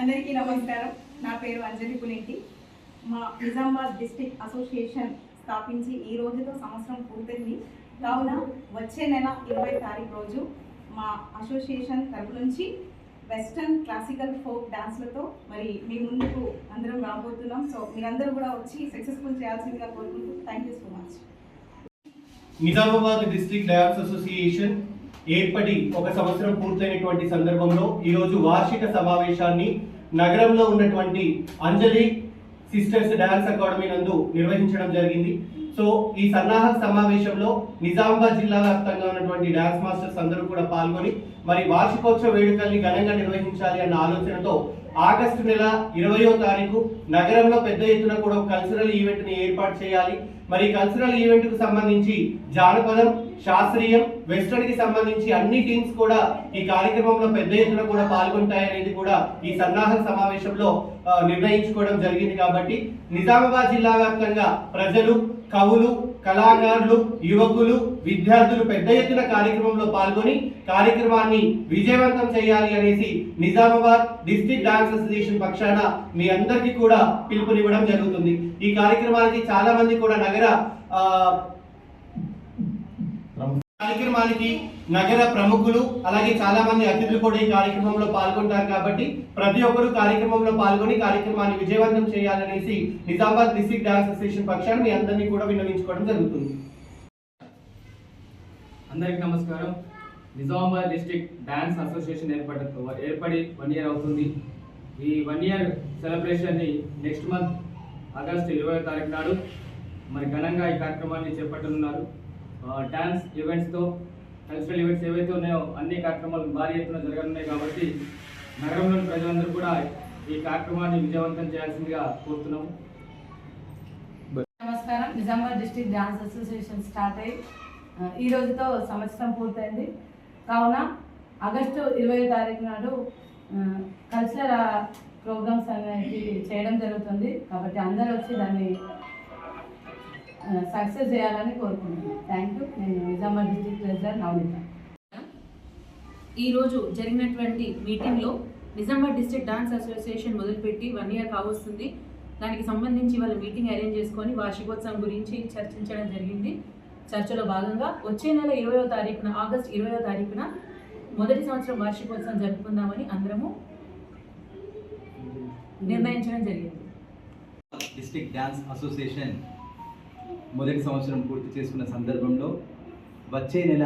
అందరికీ నమస్కారం. నా పేరు అంజలి పులింటి. మా నిజామాబాద్ డిస్టిక్ అసోసియేషన్ స్థాపించి ఈ రోజుతో సంవత్సరం పూర్తయింది. కావున వచ్చే నెల ఇరవై తారీఖు రోజు మా అసోసియేషన్ తరపు నుంచి వెస్టర్న్ క్లాసికల్ ఫోక్ డాన్స్లతో మరి మీ ముందుకు అందరం రాబోతున్నాం. సో మీరందరూ కూడా వచ్చి సక్సెస్ఫుల్ చేయాల్సిందిగా కోరుకుంటూ thank you so much. Nizamabad district dance association ఏర్పడి ఒక సంవత్సరం పూర్తయినటువంటి సందర్భంలో ఈరోజు వార్షిక సమావేశాన్ని నగరంలో ఉన్నటువంటి అంజలి సిస్టర్స్ డ్యాన్స్ అకాడమీ నందు నిర్వహించడం జరిగింది. సో ఈ సన్నాహక సమావేశంలో నిజామాబాద్ జిల్లా వ్యాప్తంగా ఉన్నటువంటి డ్యాన్స్ మాస్టర్స్ అందరూ కూడా పాల్గొని మరి వార్షికోత్సవ వేడుకల్ని ఘనంగా నిర్వహించాలి అన్న ఆలోచనతో ఆగస్టు నెల ఇరవయో తారీఖు నగరంలో పెద్ద ఎత్తున కూడా కల్చరల్ ఈవెంట్ని ఏర్పాటు చేయాలి. మరి కల్చరల్ ఈవెంట్కు సంబంధించి జానపదం శాస్త్రీయం వెస్టర్న్కి సంబంధించి అన్ని టీమ్స్ కూడా ఈ కార్యక్రమంలో పెద్ద ఎత్తున కూడా పాల్గొంటాయనేది కూడా ఈ సన్నాహక సమావేశంలో నిర్ణయించుకోవడం జరిగింది కాబట్టి నిజామాబాద్ జిల్లా వ్యాప్తంగా ప్రజలు కవులు కళాకారులు యువకులు విద్యార్థులు పెద్ద ఎత్తున కార్యక్రమంలో పాల్గొని కార్యక్రమాన్ని విజయవంతం చేయాలి అనేసి నిజామాబాద్ డిస్ట్రిక్ట్ డాన్స్ అసోసియేషన్ పక్షాన మీ అందరికీ కూడా పిలుపునివ్వడం జరుగుతుంది. ఈ కార్యక్రమానికి చాలా మంది కూడా నగర కార్యక్రమానికి నగర ప్రముఖులు అలాగే చాలా మంది అతిథులు కూడా ఈ కార్యక్రమంలో పాల్గొంటారు కాబట్టి ప్రతి ఒక్కరూ కార్యక్రమంలో పాల్గొని కార్యక్రమాన్ని విజయవంతం చేయాలనేసి నిజామాబాద్ డిస్ట్రిక్ట్ డాన్స్ అసోసియేషన్ పక్షాన మీ అందరినీ కూడా విన్నవించుకోవడం జరుగుతుంది. అందరికి నమస్కారం. నిజామాబాద్ డిస్ట్రిక్ట్ డ్యాన్స్ అసోసియేషన్ ఏర్పడ ఏర్పడి వన్ ఇయర్ అవుతుంది. ఈ వన్ ఇయర్ సెలబ్రేషన్ని నెక్స్ట్ మంత్ ఆగస్ట్ ఇరవై తారీఖు నాడు మరి ఘనంగా ఈ కార్యక్రమాన్ని చేపట్టనున్నారు. డ్యాన్స్ ఈవెంట్స్తో కల్చరల్ ఈవెంట్స్ ఏవైతే ఉన్నాయో అన్ని కార్యక్రమాలు భారీ ఎత్తున జరగనున్నాయి కాబట్టి నగరంలోని ప్రజలందరూ కూడా ఈ కార్యక్రమాన్ని విజయవంతం చేయాల్సిందిగా కోరుతున్నాము. నమస్కారం. Nizamabad district dance association start అయ్యి ఈ రోజుతో సంవత్సరం పూర్తయింది. కావున ఆగస్టు ఇరవై తారీఖు నాడు కల్చరల్ ప్రోగ్రామ్స్ అనేవి చేయడం జరుగుతుంది. కాబట్టి అందరూ వచ్చి దాన్ని సక్సెస్ చేయాలని కోరుకుంటున్నాను. థ్యాంక్ యూ నేను నిజామాబాద్ డిస్ట్రిక్ట్ ప్రెసిడెంట్ నవనీత. ఈరోజు జరిగినటువంటి మీటింగ్లో నిజామాబాద్ డిస్ట్రిక్ట్ డాన్స్ అసోసియేషన్ మొదలుపెట్టి వన్ ఇయర్ కావస్తుంది. దానికి సంబంధించి వాళ్ళు మీటింగ్ అరేంజ్ చేసుకొని వార్షికోత్సవం గురించి చర్చించడం జరిగింది. చర్చలో భాగంగా వచ్చే నెల ఇరవయో తారీఖున ఆగస్ట్ ఇరవయో తారీఖున మొదటి సంవత్సరం వార్షికోత్సవం జరుపుకుందామని అందరము నిర్ణయించడం జరిగింది. డ్యాన్స్ అసోసియేషన్ మొదటి సంవత్సరం పూర్తి చేసుకున్న సందర్భంలో వచ్చే నెల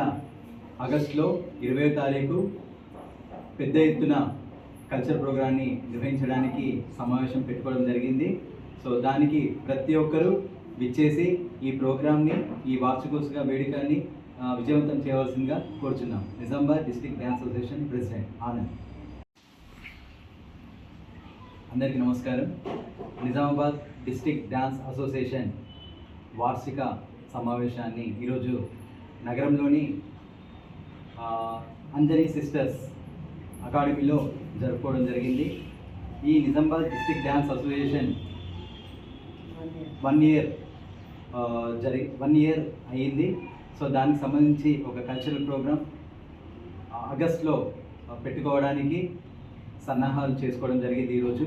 ఆగస్టులో ఇరవై తారీఖు పెద్ద ఎత్తున కల్చర్ ప్రోగ్రాన్ని నిర్వహించడానికి సమావేశం పెట్టుకోవడం జరిగింది. సో దానికి ప్రతి ఒక్కరూ విచ్చేసి ఈ ప్రోగ్రామ్ని ఈ వార్షికోత్సవ వేడుకని విజయవంతం చేయవలసిందిగా కోరుచున్నాం. Nizamabad district dance association president Anand. అందరికీ నమస్కారం. నిజామాబాద్ డిస్టిక్ డ్యాన్స్ అసోసియేషన్ వార్షిక సమావేశాన్ని ఈరోజు నగరంలోని అంజనీ సిస్టర్స్ అకాడమీలో జరుపుకోవడం జరిగింది. ఈ Nizamabad district dance association one year జరి వన్ ఇయర్ అయ్యింది. సో దానికి సంబంధించి ఒక కల్చరల్ ప్రోగ్రామ్ ఆగస్ట్లో పెట్టుకోవడానికి సన్నాహాలు చేసుకోవడం జరిగింది ఈరోజు.